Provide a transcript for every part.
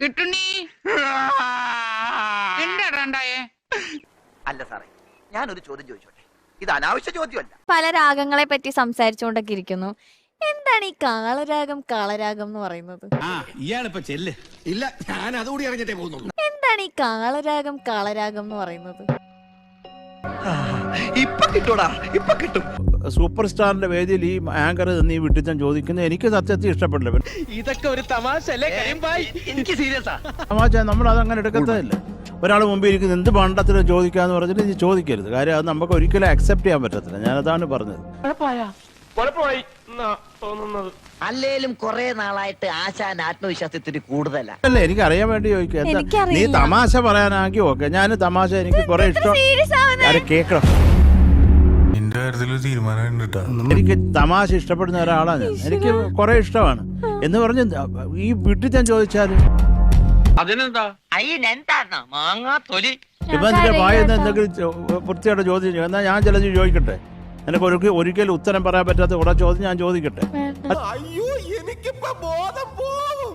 കിട്ടുണ്ണി. എന്താണ്ടായേ അല്ല സാറേ ഞാനൊരു ചോദ്യം ചോദിച്ചോട്ടെ. ഇത് അനാവശ്യ ചോദ്യമല്ല. പല രാഗങ്ങളെ പറ്റി സംസാരിച്ചുകൊണ്ടൊക്കെ ഇരിക്കുന്നു. എന്താണ് ഈ കാളരാഗം കാളരാഗം എന്ന് പറയുന്നത്? ആ ഇയാളിപ്പോ ചെല്ല്. ഇല്ല ഞാൻ അതുകൂടി അറിഞ്ഞിട്ടേ പോകുന്നുള്ളൂ. എന്താണ് ഈ കാളരാഗം കാളരാഗം എന്ന് പറയുന്നത്? ഇപ്പൊ കിട്ടൂടാ ഇപ്പൊ കിട്ടും. സൂപ്പർ സ്റ്റാറിന്റെ വേദിയിൽ ഈ ആങ്കർ നീ ഈ വിട്ടിച്ചൻ ചോദിക്കുന്നത് എനിക്ക് സത്യത്തിൽ ഇഷ്ടപ്പെടില്ല ഇതൊക്കെ ഒരു തമാശ അല്ലേ കരിമ്പായി എനിക്ക് സീരിയസാ. തമാശ നമ്മൾ അത് അങ്ങനെ എടുക്കത്തില്ല ഒരാൾ മുമ്പിൽ ഇരിക്കുന്ന എന്ത് പണ്ടത്തിൽ ചോദിക്കാന്ന് പറഞ്ഞിട്ട് നീ ചോദിക്കരുത്. കാര്യം അത് നമുക്ക് ഒരിക്കലും അക്സെപ്റ്റ് ചെയ്യാൻ പറ്റത്തില്ല. ഞാനതാണ് പറഞ്ഞത്. തോന്നുന്നത്? അല്ലേലും കുറെ നാളായിട്ട് ആശാൻ ആത്മവിശ്വാസത്തിന് കൂടുതലാണ് അല്ല എനിക്ക് അറിയാൻ വേണ്ടി ചോദിക്കാം. നീ തമാശ പറയാനാക്കി ഓക്കെ. ഞാൻ തമാശ എനിക്ക് കുറെ ഇഷ്ടം. കേക്കണം? തീരുമാനം കേട്ടാ എനിക്ക് തമാശ ഇഷ്ടപ്പെടുന്ന ഒരാളാണ് ഞാൻ. എനിക്ക് കുറെ ഇഷ്ടമാണ്. എന്ന് പറഞ്ഞ് ഈ വീട്ടിൽ ഞാൻ ചോദിച്ചാൽ? അതിനെന്താ? അയ്യെന്താ മാങ്ങാ തൊലി. ഇപ്പൊ നിന്റെ വായ എന്തെങ്കിലും വൃത്തിയായിട്ട് ചോദ്യം ചെയ്യും എന്നാ ഞാൻ ചിലത് ചോദിക്കട്ടെ? നിനക്ക് ഒരു ഒരിക്കലും ഉത്തരം പറയാൻ പറ്റാത്ത കുറെ ചോദ്യം ഞാൻ ചോദിക്കട്ടെ?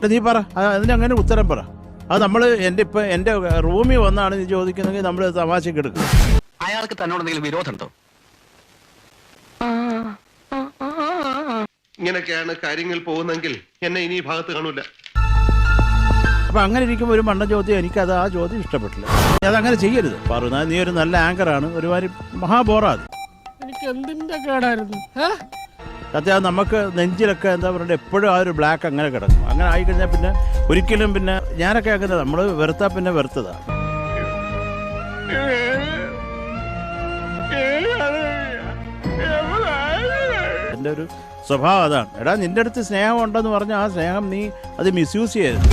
നീ പറ. ആ, അതിനങ്ങനെ ഉത്തരം പറ. അത് നമ്മൾ എന്റെ ഇപ്പൊ എന്റെ റൂമിൽ വന്നാണ് നീ ചോദിക്കുന്നെങ്കിൽ നമ്മൾ തമാശക്ക് എടുക്കും. അയാൾക്ക് തന്നോട് എന്തെങ്കിലും വിരോധമുണ്ടോ? ഇങ്ങനെയൊക്കെയാണ് കാര്യങ്ങൾ പോകുന്നെങ്കിൽ എന്നെ ഇനി ഈ ഭാഗത്ത് കാണൂല. അപ്പൊ അങ്ങനെ ഇരിക്കുമ്പോൾ ഒരു മണ്ണ ചോദ്യം എനിക്കത് ആ ചോദ്യം ഇഷ്ടപ്പെട്ടില്ല. അത് അങ്ങനെ ചെയ്യരുത്. പറഞ്ഞാൽ നീ ഒരു നല്ല ആങ്കർ ആങ്കറാണ് ഒരുമാതിരി മഹാബോറാത്. എനിക്ക് എന്തിന്റെ കേടായിരുന്നു? സത്യം നമുക്ക് നെഞ്ചിലൊക്കെ എന്താ പറയുക എപ്പോഴും ആ ഒരു ബ്ലാക്ക് അങ്ങനെ കിടക്കും. അങ്ങനെ ആയി ആയിക്കഴിഞ്ഞാൽ പിന്നെ ഒരിക്കലും പിന്നെ ഞാനൊക്കെ ആക്കുന്നത് നമ്മൾ വെറുത്താ പിന്നെ വെറുത്തതാ. എന്റെ ഒരു സ്വഭാവം അതാണ്. എടാ നിന്റെ അടുത്ത് സ്നേഹം ഉണ്ടെന്ന് പറഞ്ഞാൽ ആ സ്നേഹം നീ അത് മിസ്യൂസ് ചെയ്യരുത്.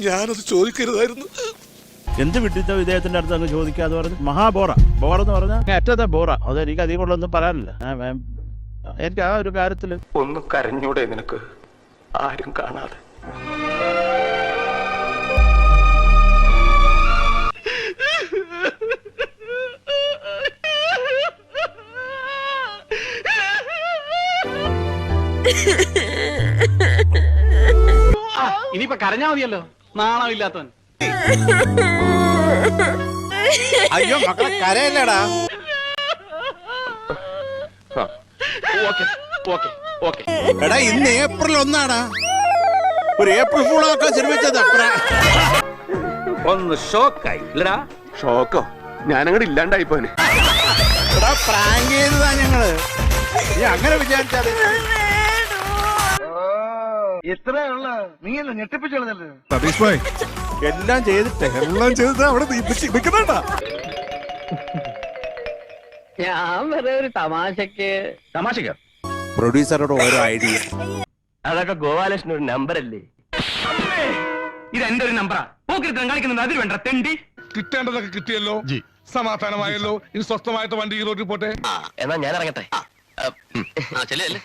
ഞാനത് ചോദിക്കരുതായിരുന്നു. എന്ത് വിട്ടിത്തോ ഇദ്ദേഹത്തിന്റെ അടുത്ത് അങ്ങ് ചോദിക്കാതെ പറഞ്ഞു? മഹാബോറ ബോറ. എന്ന് പറഞ്ഞാൽ അറ്റത്തെ ബോറ. അത് എനിക്ക് അധികം കൊണ്ടൊന്നും പറയാനില്ല. എനിക്ക് ആ ഒരു കാര്യത്തിൽ ഒന്ന് കരഞ്ഞൂടെ നിനക്ക്. ആരും കാണാതെ. ഇനിയിപ്പൊ കരഞ്ഞാ മതിയല്ലോ. നാണമില്ലാത്തവൻ. അയ്യോ മക്കളെ കരയല്ലടാ? ഓക്കെ. ഓക്കെ. ഓക്കെ. എടാ ഇന്ന് ഏപ്രിൽ ഒന്നാടാ. ഒരു ഏപ്രിൽ ഫൂളാക്കാൻ ശ്രമിച്ചത് ഒന്ന് ഷോക്കായി. ഇല്ലടാ. ഷോക്കോ? ഞാനങ്ങോട്ട് ഇല്ലാണ്ടായി പോനെ എടാ പ്രാങ്ക് ചെയ്തതാ ഞങ്ങൾ. നീ അങ്ങനെ വിചാരിച്ചാൽ സതീഷ് ഭായ് എല്ലാം ചെയ്തിട്ടേ എല്ലാം ചെയ്തിട്ട് അവിടെ നിൽക്കുന്നുണ്ടാ ഞാൻ വെറുതെ ഒരു തമാശക്ക്. തമാശക്ക? പ്രൊഡ്യൂസറുടെ ഓരോ ഐഡിയ. അതൊക്കെ ഗോപാലകൃഷ്ണൻ ഒരു നമ്പർ അല്ലേ ഇത് എന്റെ ഒരു നമ്പറാ. പോക്കിരുത്തം കളിക്കുന്നുണ്ട് അതിൽ വേണ്ട തെണ്ടി. കിട്ടേണ്ടതൊക്കെ കിട്ടിയല്ലോ. സമാധാനമായല്ലോ. ഇനി സ്വസ്ഥമായിട്ട് വണ്ടി ഈ റോഡിൽ പോട്ടെ? എന്നാ ഞാൻ ഇറങ്ങട്ടെ? ചെല്ലേ.